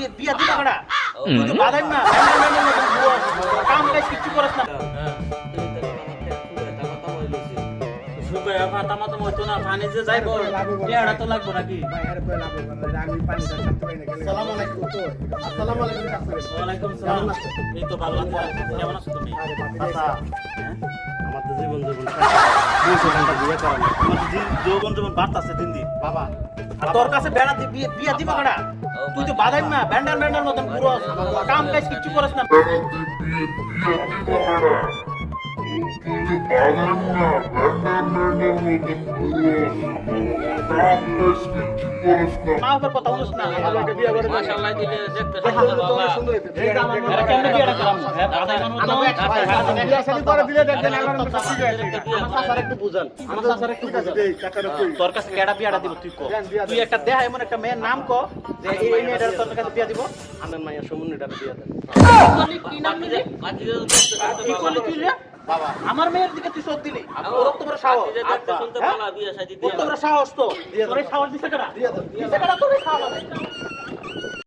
বিয়ে বিয়ে দিবে কটা তুই তো বাদাই না। কাম কাজ করছ না। পানি যে যাইব লাগবো নাকি এই তো ভালো কেমন আছো তুমি? আমার তো জীবন বাড়তাছে দিন দিন বাবা আর তোর কাছে বেড়া দি- বিয়ে বিয়ে দিবে কটা তুই তো বাদাই না ব্যান্ডার ব্যান্ডার মতন পুরো কাম কাজ কিচ্ছু করছ না মা বাবার তোর কাছে কেডা বিয়াটা দিব তুই। তুই একটা দেহ এমন একটা মেয়ের নাম কো যে এই মেয়েটার তোর কাছে বিয়া দিব আমার মায়ের সমুন্নটা বিয়ে দেন কি নাম আমার মেয়ের দিকে তুই চোখ দিলি। ওর তো সাহস। তো সাহস তো। তোর সাহস দিছে দিয়ে দিছে কেডা তোর সাহস?